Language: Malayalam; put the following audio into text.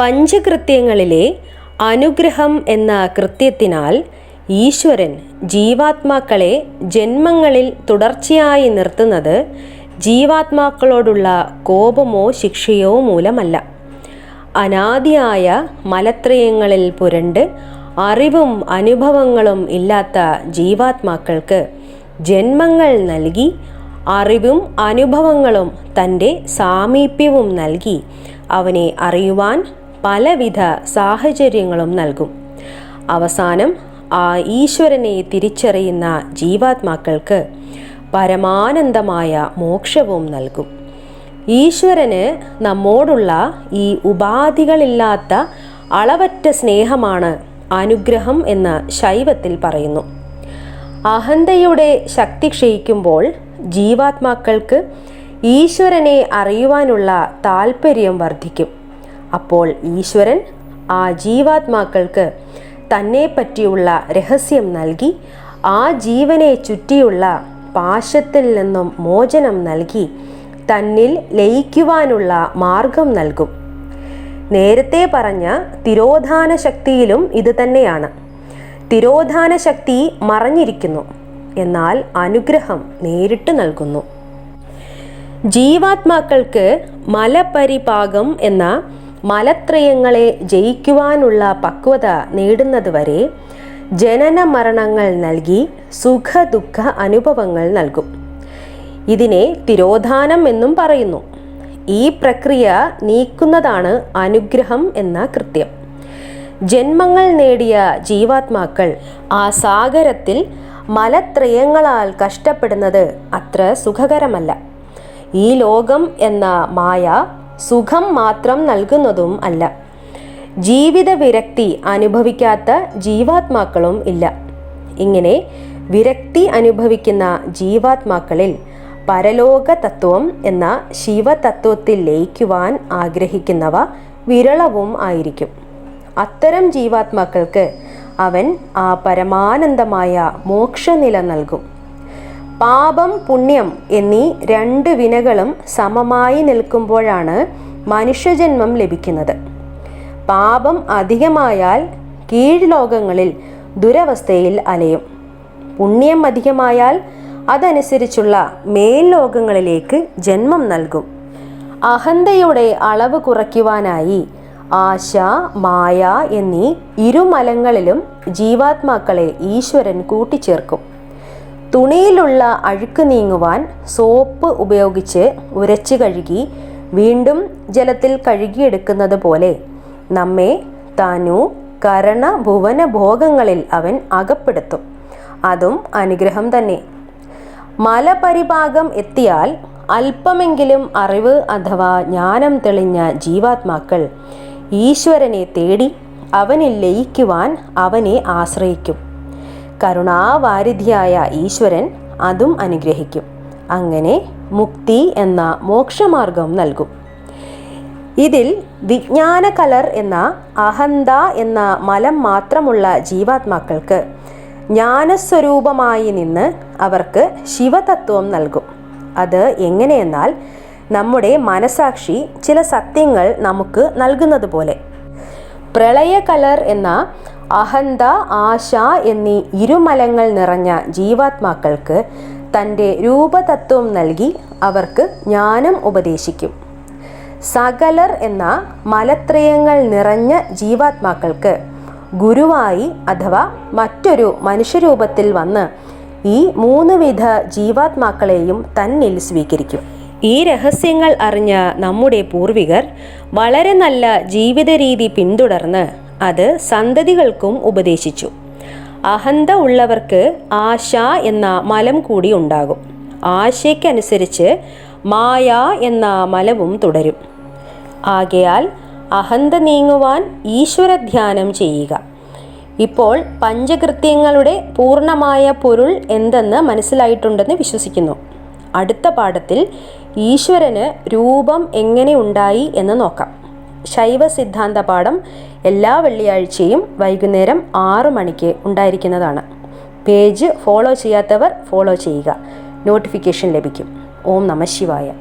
പഞ്ചകൃത്യങ്ങളിലെ അനുഗ്രഹം എന്ന കൃത്യത്തിനാൽ ഈശ്വരൻ ജീവാത്മാക്കളെ ജന്മങ്ങളിൽ തുടർച്ചയായി നിർത്തുന്നത് ജീവാത്മാക്കളോടുള്ള കോപമോ ശിക്ഷയോ മൂലമല്ല. അനാദിയായ മലത്രയങ്ങളിൽ പുരണ്ട് അറിവും അനുഭവങ്ങളും ഇല്ലാത്ത ജീവാത്മാക്കൾക്ക് ജന്മങ്ങൾ നൽകി അറിവും അനുഭവങ്ങളും തന്റെ സാമീപ്യവും നൽകി അവനെ അറിയുവാൻ പലവിധ സാഹചര്യങ്ങളും നൽകും. അവസാനം ആ ഈശ്വരനെ തിരിച്ചറിയുന്ന ജീവാത്മാക്കൾക്ക് പരമാനന്ദമായ മോക്ഷവും നൽകും. ഈശ്വരന് നമ്മോടുള്ള ഈ ഉപാധികളില്ലാത്ത അളവറ്റ സ്നേഹമാണ് അനുഗ്രഹം എന്ന് ശൈവത്തിൽ പറയുന്നു. അഹന്തയുടെ ശക്തി ക്ഷയിക്കുമ്പോൾ ജീവാത്മാക്കൾക്ക് ഈശ്വരനെ അറിയുവാനുള്ള താല്പര്യം വർദ്ധിക്കും. അപ്പോൾ ഈശ്വരൻ ആ ജീവാത്മാക്കൾക്ക് തന്നെ പറ്റിയുള്ള രഹസ്യം നൽകി ആ ജീവനെ ചുറ്റിയുള്ള പാശത്തിൽ നിന്നും മോചനം നൽകി തന്നിൽ ലയിക്കുവാനുള്ള മാർഗം നൽകും. നേരത്തെ പറഞ്ഞ തിരോധാന ശക്തിയിലും ഇത് തന്നെയാണ്. തിരോധാന ശക്തി മറഞ്ഞിരിക്കുന്നു. എന്നാൽ അനുഗ്രഹം നേരിട്ട് നൽകുന്നു. ജീവാത്മാക്കൾക്ക് മലപരിപാകം എന്ന മലത്രയങ്ങളെ ജയിക്കുവാനുള്ള പക്വത നേടുന്നതുവരെ ജനന മരണങ്ങൾ നൽകി സുഖ ദുഃഖ അനുഭവങ്ങൾ നൽകും. ഇതിനെ തിരോധാനം എന്നും പറയുന്നു. ഈ പ്രക്രിയ നീക്കുന്നതാണ് അനുഗ്രഹം എന്ന കൃത്യം. ജന്മങ്ങൾ നേടിയ ജീവാത്മാക്കൾ ആ സാഗരത്തിൽ മലത്രയങ്ങളാൽ കഷ്ടപ്പെടുന്നത് അത്ര സുഖകരമല്ല. ഈ ലോകം എന്ന മായ സുഖം മാത്രം നൽകുന്നതും അല്ല. ജീവിത വിരക്തി അനുഭവിക്കാത്ത ജീവാത്മാക്കളും ഇല്ല. ഇങ്ങനെ വിരക്തി അനുഭവിക്കുന്ന ജീവാത്മാക്കളിൽ പരലോക തത്വം എന്ന ശിവതത്വത്തിൽ ലയിക്കുവാൻ ആഗ്രഹിക്കുന്നവ വിരളവും ആയിരിക്കും. അത്തരം ജീവാത്മാക്കൾക്ക് അവൻ ആ പരമാനന്ദമായ മോക്ഷനില നൽകും. പാപം പുണ്യം എന്നീ രണ്ട് വിനകളും സമമായി നിൽക്കുമ്പോഴാണ് മനുഷ്യജന്മം ലഭിക്കുന്നത്. പാപം അധികമായാൽ കീഴ്ലോകങ്ങളിൽ ദുരവസ്ഥയിൽ അലയും. പുണ്യം അധികമായാൽ അതനുസരിച്ചുള്ള മേൽലോകങ്ങളിലേക്ക് ജന്മം നൽകും. അഹന്തയുടെ അളവ് കുറയ്ക്കുവാനായി ആശ മായ എന്നീ ഇരുമലങ്ങളിലും ജീവാത്മാക്കളെ ഈശ്വരൻ കൂട്ടിച്ചേർക്കും. തുണിയിലുള്ള അഴുക്ക് നീങ്ങുവാൻ സോപ്പ് ഉപയോഗിച്ച് ഉരച്ച് കഴുകി വീണ്ടും ജലത്തിൽ കഴുകിയെടുക്കുന്നത് പോലെ നമ്മെ തനു കരണ ഭുവന ഭോഗങ്ങളിൽ അവൻ അകപ്പെടുത്തും. അതും അനുഗ്രഹം തന്നെ. മലപരിഭാഗം എത്തിയാൽ അല്പമെങ്കിലും അറിവ് അഥവാ ജ്ഞാനം തെളിഞ്ഞ ജീവാത്മാക്കൾ ഈശ്വരനെ തേടി അവനെ ലയിക്കുവാൻ അവനെ ആശ്രയിക്കും. കരുണാവാരിധിയായ ഈശ്വരൻ അതും അനുഗ്രഹിക്കും. അങ്ങനെ മുക്തി എന്ന മോക്ഷമാർഗം നൽകും. ഇതിൽ വിജ്ഞാന കലർ എന്ന അഹന്ത എന്ന മലം മാത്രമുള്ള ജീവാത്മാക്കൾക്ക് ജ്ഞാനസ്വരൂപമായി നിന്ന് അവർക്ക് ശിവതത്വം നൽകും. അത് എങ്ങനെയെന്നാൽ നമ്മുടെ മനസാക്ഷി ചില സത്യങ്ങൾ നമുക്ക് നൽകുന്നത് പോലെ പ്രളയകലർ എന്ന അഹന്ത ആശ എന്നീ ഇരുമലങ്ങൾ നിറഞ്ഞ ജീവാത്മാക്കൾക്ക് തന്റെ രൂപതത്വം നൽകി അവർക്ക് ജ്ഞാനം ഉപദേശിക്കും. സകലർ എന്ന മലത്രയങ്ങൾ നിറഞ്ഞ ജീവാത്മാക്കൾക്ക് ഗുരുവായി അഥവാ മറ്റൊരു മനുഷ്യരൂപത്തിൽ വന്ന് ഈ മൂന്ന് വിധ ജീവാത്മാക്കളെയും തന്നിൽ സ്വീകരിക്കും. ഈ രഹസ്യങ്ങൾ അറിഞ്ഞ നമ്മുടെ പൂർവികർ വളരെ നല്ല ജീവിത രീതി പിന്തുടർന്ന് അത് സന്തതികൾക്കും ഉപദേശിച്ചു. അഹന്ത ഉള്ളവർക്ക് ആശ എന്ന മലം കൂടി ഉണ്ടാകും. ആശയ്ക്കനുസരിച്ച് മായ എന്ന മലവും തുടരും. ആകയാൽ അഹന്ത നീങ്ങുവാൻ ഈശ്വര ധ്യാനം ചെയ്യുക. ഇപ്പോൾ പഞ്ചകൃത്യങ്ങളുടെ പൂർണമായ പൊരുൾ എന്തെന്ന് മനസ്സിലായിട്ടുണ്ടെന്ന് വിശ്വസിക്കുന്നു. അടുത്ത പാഠത്തിൽ ഈശ്വരന് രൂപം എങ്ങനെ ഉണ്ടായി എന്ന് നോക്കാം. ശൈവ സിദ്ധാന്ത പാഠം എല്ലാ വെള്ളിയാഴ്ചയും വൈകുന്നേരം ആറു മണിക്ക് ഉണ്ടായിരിക്കുന്നതാണ്. പേജ് ഫോളോ ചെയ്യാത്തവർ ഫോളോ ചെയ്യുക. നോട്ടിഫിക്കേഷൻ ലഭിക്കും. ഓം നമ ശിവായ.